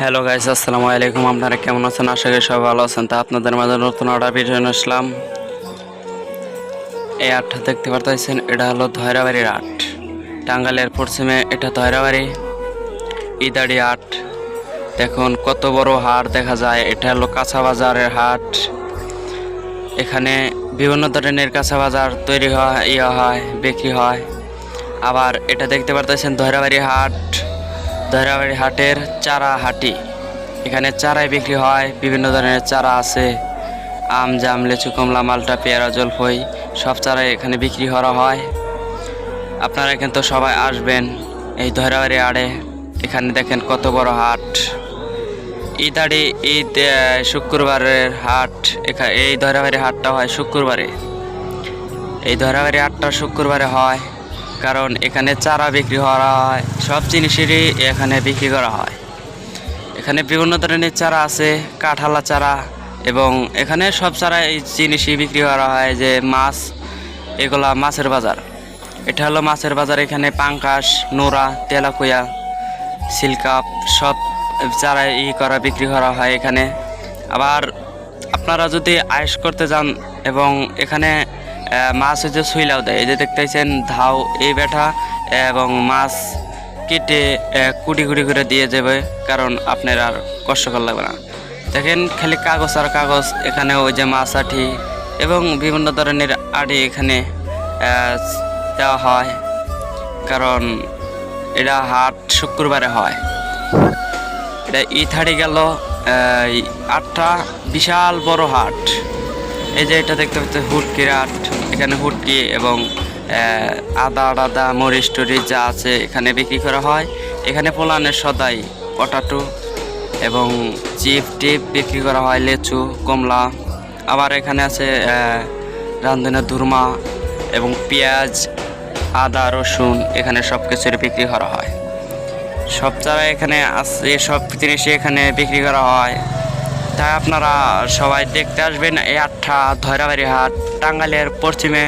Hello guys আসসালামু আলাইকুম আপনারা কেমন আছেন? আশা করি সবাই ভালো আছেন। তা আপনাদের মাঝে নতুন অর্ডার ভিডিও আসলাম। এই আটটা দেখতে পারতেছেন, এটা হলো ধৈরাবাড়ির আট। টাঙ্গালের পশ্চিমে এটা ধৈরাবাড়ি। ইদাড়ি আট। দেখুন, কত বড় হাট দেখা যায়। এটা হলো কাঁচা বাজারের হাট। এখানে বিভিন্ন ধরনের কাঁচা বাজার তৈরি হয় ইয়ে হয়, বিক্রি হয়। আবার এটা দেখতে পারতেছেন, ধৈরাবাড়ি হাট। ধৈরাবাড়ি হাটের চারা হাটি। এখানে চারাই বিক্রি হয়, বিভিন্ন ধরনের চারা আছে। আম, জাম, লিচু, কমলা, মালটা, পেয়ারা, জলফই, সব চারাই এখানে বিক্রি করা হয়। আপনারা কিন্তু সবাই আসবেন এই ধৈরাবাড়ি আড়ে। এখানে দেখেন কত বড় হাট। ঈদাড়ি ঈদ শুক্রবারের হাট। এখানে এই ধৈরাবাড়ি হাটটা হয় শুক্রবারে। এই ধরাবাড়ি হাটটা শুক্রবারে হয়। কারণ এখানে চারা বিক্রি করা হয়, সব জিনিসেরই এখানে বিক্রি করা হয়। এখানে বিভিন্ন ধরনের চারা আছে, কাঁঠালা চারা এবং এখানে সব চারা এই জিনিসই বিক্রি করা হয় যে মাছ, এগুলা মাছের বাজার। এটা হলো মাছের বাজার, এখানে পাঙ্কাশ নোরা, তেলাকুয়া, সিলকাপ সব চারা ই করা বিক্রি করা হয় এখানে। আবার আপনারা যদি আয়েস করতে যান এবং এখানে মাছ হচ্ছে সুইলাও দেয়। এই যে দেখতেছেন, ধাও এই বেটা এবং মাছ কেটে কুটি কুটি করে দিয়ে যাবে, কারণ আপনার আর কষ্টকর লাগবে না। দেখেন, খালি কাগজ আর কাগজ, এখানে ওই যে মাছ আঠি এবং বিভিন্ন ধরনের আড়ি এখানে দেওয়া হয়, কারণ এটা হাট শুক্রবারে হয়। এটা ইথাড়ি গেল আটটা বিশাল বড় হাট। এই যে এটা দেখতে পাচ্ছি হুটকির রাট। এখানে হুটকি এবং আদা আদা, মরিচ টরিচ যা আছে এখানে বিক্রি করা হয়। এখানে পোলানের সদাই, পটাটো এবং চিপ টিপ বিক্রি করা হয়, লেচু, কমলা। আবার এখানে আছে রান্ধনের ধুরমা এবং পেঁয়াজ, আদা, রসুন এখানে সব কিছুর বিক্রি করা হয়। সব চারা এখানে আছে, সব জিনিসই এখানে বিক্রি করা হয়। তাই আপনারা সবাই দেখতে আসবেন এই আটটা ধৈরাবাড়ি হাট, টাঙ্গাইলের পশ্চিমে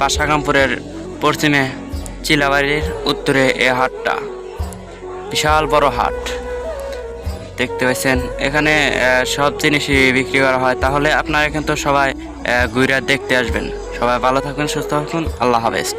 পাশাগামপুরের পশ্চিমে, চিলাবাড়ির উত্তরে এই হাটটা। বিশাল বড় হাট। দেখতে পাচ্ছেন, এখানে সব জিনিসই বিক্রি করা হয়। তাহলে আপনারা কিন্তু সবাই ঘুরে দেখতে আসবেন। সবাই ভালো থাকুন সুস্থ থাকুন আল্লাহ হাফেজ।